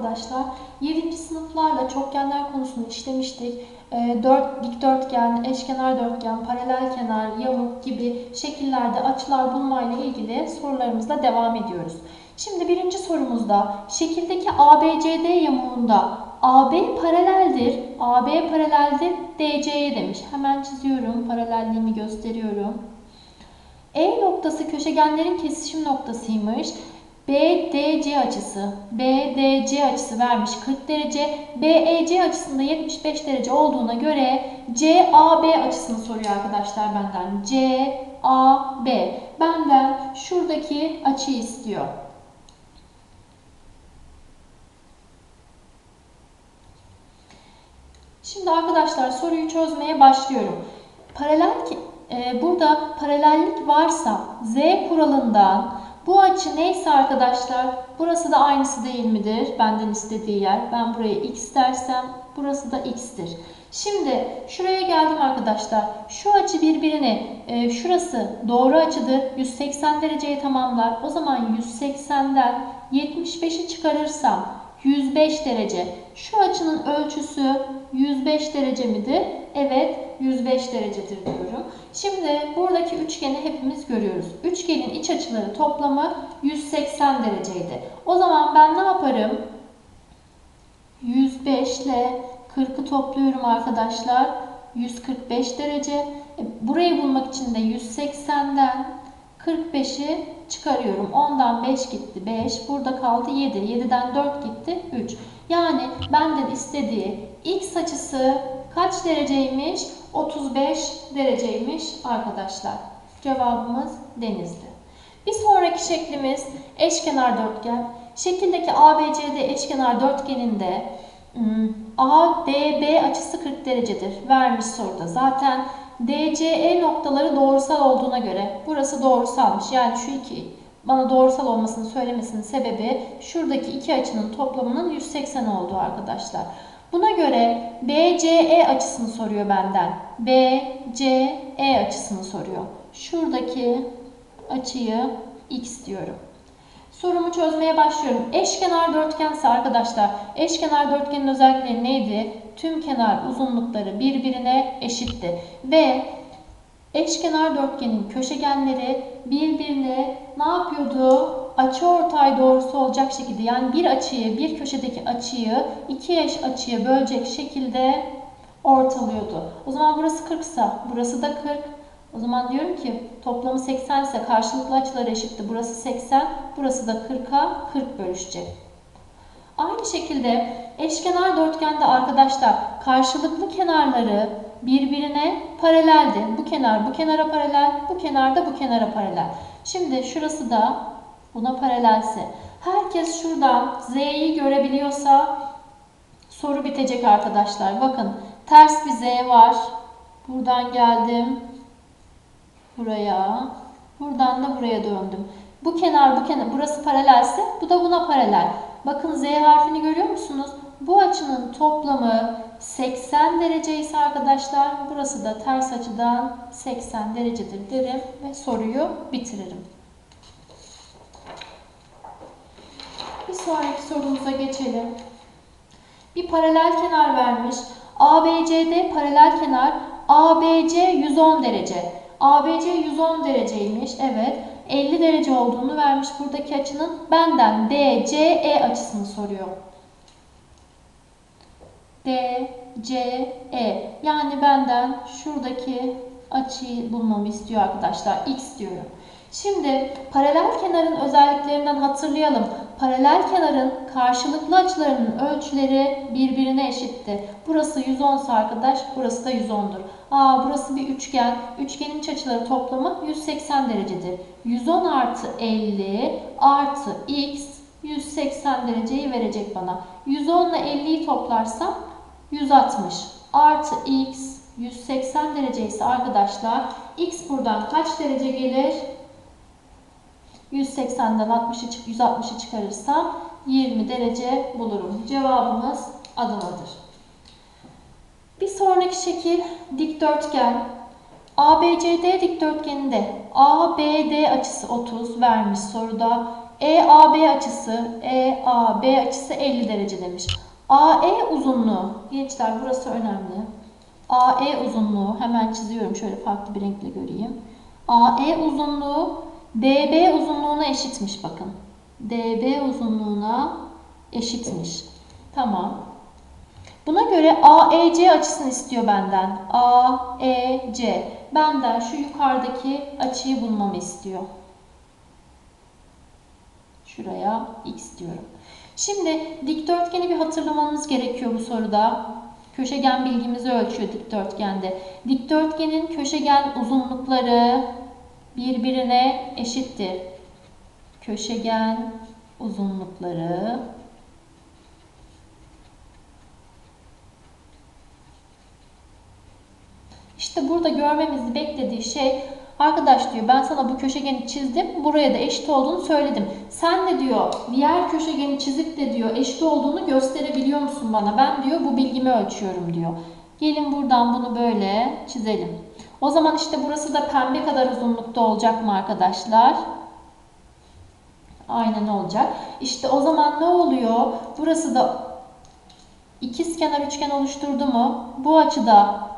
arkadaşlar. 7. sınıflarla çokgenler konusunu işlemiştik. E, 4 dikdörtgen, eşkenar dörtgen, paralel kenar, yamuk gibi şekillerde açılar bulmayla ilgili sorularımızla devam ediyoruz. Şimdi birinci sorumuzda şekildeki ABCD yamuğunda AB paraleldir. AB paraleldir DC'ye demiş. Hemen çiziyorum. Paralelliğimi gösteriyorum. E noktası köşegenlerin kesişim noktasıymış. BDC açısı, BDC açısı vermiş 40 derece. BEC açısında 75 derece olduğuna göre CAB açısını soruyor arkadaşlar benden. CAB. Benden şuradaki açıyı istiyor. Şimdi arkadaşlar soruyu çözmeye başlıyorum. Paralel e, burada paralellik varsa Z kuralından bu açı neyse arkadaşlar burası da aynısı değil midir? Benden istediği yer. Ben buraya x dersem burası da x'tir. Şimdi şuraya geldim arkadaşlar. Şu açı birbirini e, şurası doğru açıdır. 180 dereceye tamamlar. O zaman 180'den 75'i çıkarırsam 105 derece. Şu açının ölçüsü 105 derece midir? Evet 105 derecedir diyorum. Şimdi buradaki üçgeni hepimiz görüyoruz. Üçgenin iç açıları toplamı 180 dereceydi. O zaman ben ne yaparım? 105 ile 40'ı topluyorum arkadaşlar. 145 derece. E, burayı bulmak için de 180'den 45'i çıkarıyorum. 10'dan 5 gitti 5. Burada kaldı 7. 7'den 4 gitti 3. Yani benden istediği x açısı kaç dereceymiş? 35 dereceymiş arkadaşlar. Cevabımız denizli. Bir sonraki şeklimiz eşkenar dörtgen. Şekildeki ABCD eşkenar dörtgeninde hmm, ADB açısı 40 derecedir. Vermiş soruda. Zaten DCE noktaları doğrusal olduğuna göre burası doğrusalmış. Yani şu iki bana doğrusal olmasını söylemesinin sebebi şuradaki iki açının toplamının 180 olduğu arkadaşlar. Buna göre BCE açısını soruyor benden. BCE açısını soruyor. Şuradaki açıyı x diyorum. Sorumu çözmeye başlıyorum. Eşkenar dörtgense arkadaşlar, eşkenar dörtgenin özellikleri neydi? Tüm kenar uzunlukları birbirine eşitti. Ve eşkenar dörtgenin köşegenleri birbirine ne yapıyordu? Açı ortay doğrusu olacak şekilde yani bir açıyı, bir köşedeki açıyı iki eş açıya bölecek şekilde ortalıyordu. O zaman burası 40 ise burası da 40. O zaman diyorum ki toplamı 80 ise karşılıklı açılar eşitti. Burası 80, burası da 40'a 40 bölüşecek. Aynı şekilde eşkenar dörtgende arkadaşlar karşılıklı kenarları birbirine paraleldi. Bu kenar bu kenara paralel, bu kenar da bu kenara paralel. Şimdi şurası da buna paralelse. Herkes şuradan Z'yi görebiliyorsa soru bitecek arkadaşlar. Bakın ters bir Z var. Buradan geldim buraya. Buradan da buraya döndüm. Bu kenar bu kenar burası paralelse bu da buna paralel. Bakın Z harfini görüyor musunuz? Bu açının toplamı 80 derece ise arkadaşlar burası da ters açıdan 80 derecedir derim ve soruyu bitiririm. Sonraki sorumuza geçelim. Bir paralel kenar vermiş. ABCD paralel kenar ABC 110 derece. ABC 110 dereceymiş. Evet. 50 derece olduğunu vermiş buradaki açının. Benden DCE açısını soruyor. DCE. Yani benden şuradaki açıyı bulmamı istiyor arkadaşlar. X diyorum. Şimdi paralel kenarın özelliklerinden hatırlayalım. Paralel kenarın karşılıklı açılarının ölçüleri birbirine eşitti. Burası 110 ise arkadaş, burası da 110'dur. Aa, burası bir üçgen. Üçgenin açıları toplamı 180 derecedir. 110 artı 50 artı x 180 dereceyi verecek bana. 110 ile 50'yi toplarsam 160 artı x 180 derece ise arkadaşlar x buradan kaç derece gelir? 180'den 60'ı çık 160'ı çıkarırsam 20 derece bulurum. Cevabımız Adana'dır. Bir sonraki şekil dikdörtgen. ABCD dikdörtgeninde ABD açısı 30 vermiş soruda. EAB açısı, EAB açısı 50 derece demiş. AE uzunluğu, gençler burası önemli. AE uzunluğu, hemen çiziyorum şöyle farklı bir renkle göreyim. AE uzunluğu DB uzunluğuna eşitmiş bakın. DB uzunluğuna eşitmiş. Tamam. Buna göre AEC açısını istiyor benden. AEC. Benden şu yukarıdaki açıyı bulmamı istiyor. Şuraya x diyorum. Şimdi dikdörtgeni bir hatırlamamız gerekiyor bu soruda. Köşegen bilgimizi ölçüyor dikdörtgende. Dikdörtgenin köşegen uzunlukları birbirine eşittir. Köşegen uzunlukları İşte burada görmemizi beklediği şey arkadaş diyor ben sana bu köşegeni çizdim buraya da eşit olduğunu söyledim. Sen de diyor diğer köşegeni çizip de diyor eşit olduğunu gösterebiliyor musun bana? Ben diyor bu bilgimi ölçüyorum diyor. Gelin buradan bunu böyle çizelim. O zaman işte burası da pembe kadar uzunlukta olacak mı arkadaşlar? Aynen olacak. İşte o zaman ne oluyor? Burası da ikizkenar üçgen oluşturdu mu? Bu açıda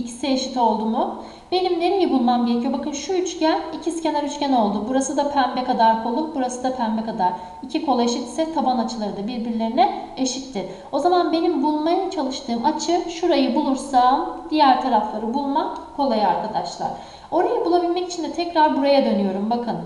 x'e eşit oldu mu? Benim nereyi bulmam gerekiyor? Bakın şu üçgen ikizkenar üçgen oldu. Burası da pembe kadar kolu, burası da pembe kadar. İki kol eşitse taban açıları da birbirlerine eşittir. O zaman benim bulmaya çalıştığım açı şurayı bulursam diğer tarafları bulmak kolay arkadaşlar. Orayı bulabilmek için de tekrar buraya dönüyorum. Bakın.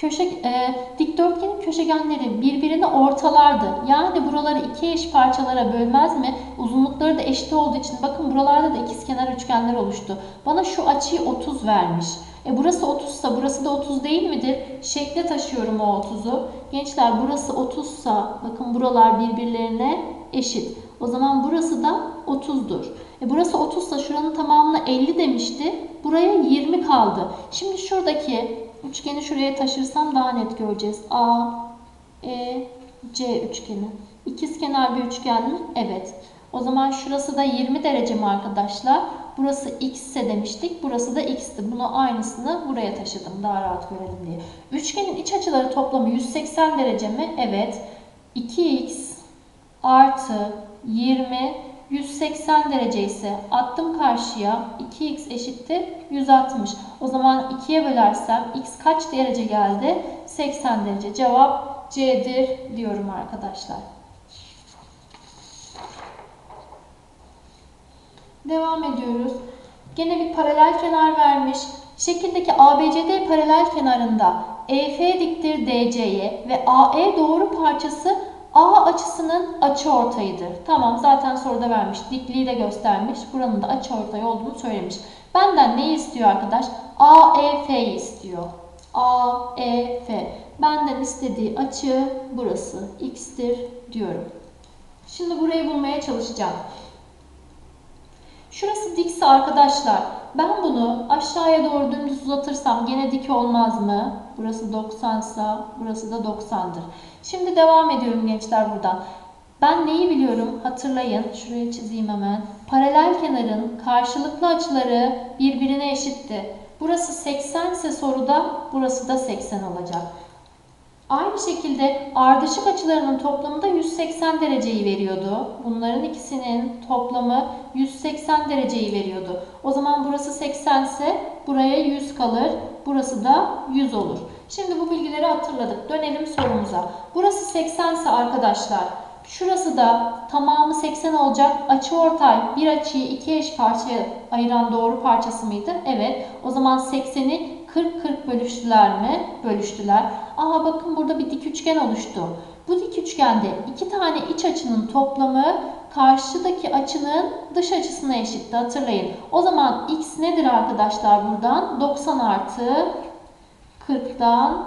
Köşe, e, dikdörtgenin köşegenleri birbirini ortalardı. Yani buraları iki eş parçalara bölmez mi? Uzunlukları da eşit olduğu için bakın buralarda da ikizkenar üçgenler oluştu. Bana şu açıyı 30 vermiş. E burası 30 ise burası da 30 değil midir? Şekle taşıyorum o 30'u. Gençler burası 30 ise bakın buralar birbirlerine eşit. O zaman burası da 30'dur. E burası 30 ise şuranın tamamına 50 demişti. Buraya 20 kaldı. Şimdi şuradaki Üçgeni şuraya taşırsam daha net göreceğiz. A, E, C üçgeni. İkiz kenar bir üçgen mi? Evet. O zaman şurası da 20 derece mi arkadaşlar? Burası x ise demiştik. Burası da x'ti. Bunu aynısını buraya taşıdım. Daha rahat görelim diye. Üçgenin iç açıları toplamı 180 derece mi? Evet. 2x artı 20 180 derece ise attım karşıya 2x eşittir 160. O zaman 2'ye bölersem x kaç derece geldi? 80 derece. Cevap C'dir diyorum arkadaşlar. Devam ediyoruz. Gene bir paralel kenar vermiş. Şekildeki ABCD paralel kenarında EF diktir DC'ye ve AE doğru parçası A açısının açıortayıdır. Tamam zaten soruda vermiş. Dikliği de göstermiş. Buranın da açıortay olduğunu söylemiş. Benden ne istiyor arkadaş? AEF'yi istiyor. AEF. Benden istediği açı burası. X'tir diyorum. Şimdi burayı bulmaya çalışacağım. Şurası dikse arkadaşlar ben bunu aşağıya doğru dümdüz uzatırsam gene dik olmaz mı? Burası 90 ise burası da 90'dır. Şimdi devam ediyorum gençler buradan. Ben neyi biliyorum? Hatırlayın. Şuraya çizeyim hemen. Paralel kenarın karşılıklı açıları birbirine eşitti. Burası 80 ise soruda burası da 80 olacak. Aynı şekilde ardışık açılarının toplamı da 180 dereceyi veriyordu. Bunların ikisinin toplamı 180 dereceyi veriyordu. O zaman burası 80 ise buraya 100 kalır. Burası da 100 olur. Şimdi bu bilgileri hatırladık. Dönelim sorumuza. Burası 80 ise arkadaşlar şurası da tamamı 80 olacak. Açı ortay bir açıyı iki eş parçaya ayıran doğru parçası mıydı? Evet. O zaman 80'i 40-40 bölüştüler mi? Bölüştüler. Aha bakın burada bir dik üçgen oluştu. Bu dik üçgende iki tane iç açının toplamı karşıdaki açının dış açısına eşitti hatırlayın. O zaman x nedir arkadaşlar buradan? 90 artı 40'dan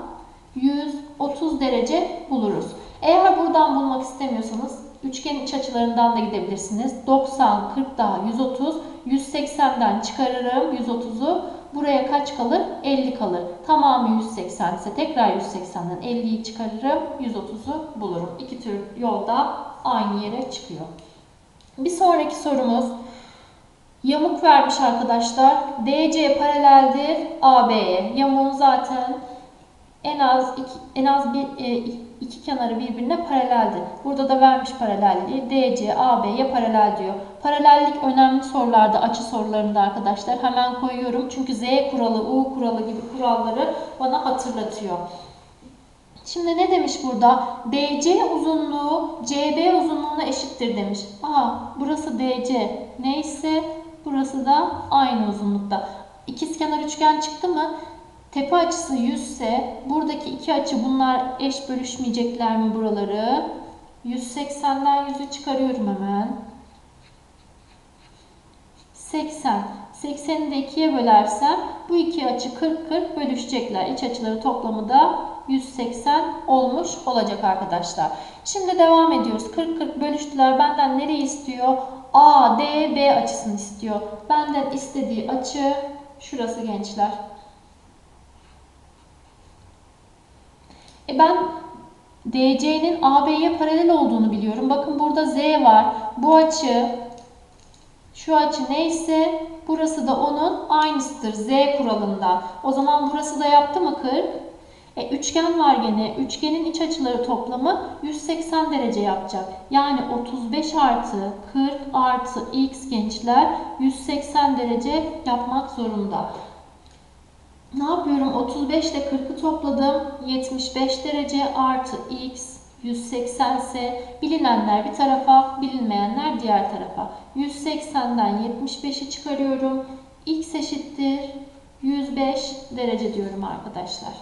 130 derece buluruz. Eğer buradan bulmak istemiyorsanız üçgenin iç açılarından da gidebilirsiniz. 90, 40 daha 130, 180'den çıkarırım 130'u. Buraya kaç kalır? 50 kalır. Tamamı 180 ise tekrar 180'den 50'yi çıkarırım. 130'u bulurum. İki tür yolda aynı yere çıkıyor. Bir sonraki sorumuz. Yamuk vermiş arkadaşlar. DC paraleldir AB'ye. Yamuğun zaten en az iki, en az bir e, iki kenarı birbirine paraleldir. Burada da vermiş paralelliği. DC AB'ye paralel diyor. Paralellik önemli sorularda, açı sorularında arkadaşlar. Hemen koyuyorum. Çünkü Z kuralı, U kuralı gibi kuralları bana hatırlatıyor. Şimdi ne demiş burada? DC uzunluğu CB uzunluğuna eşittir demiş. Aa burası DC neyse burası da aynı uzunlukta. İkizkenar üçgen çıktı mı? Tepe açısı 100 ise buradaki iki açı bunlar eş bölüşmeyecekler mi buraları? 180'den 100'ü çıkarıyorum hemen. 80. 80'i de 2'ye bölersem bu iki açı 40-40 bölüşecekler. İç açıları toplamı da 180 olmuş olacak arkadaşlar. Şimdi devam ediyoruz. 40-40 bölüştüler. Benden nereyi istiyor? A, D, B açısını istiyor. Benden istediği açı şurası gençler. E ben DC'nin AB'ye paralel olduğunu biliyorum. Bakın burada Z var. Bu açı şu açı neyse burası da onun aynısıdır Z kuralında. O zaman burası da yaptı mı 40? E, üçgen var gene. Üçgenin iç açıları toplamı 180 derece yapacak. Yani 35 artı 40 artı x gençler 180 derece yapmak zorunda. Ne yapıyorum? 35 ile 40'ı topladım. 75 derece artı x 180 ise bilinenler bir tarafa, bilinmeyenler diğer tarafa. 180'den 75'i çıkarıyorum. x eşittir 105 derece diyorum arkadaşlar.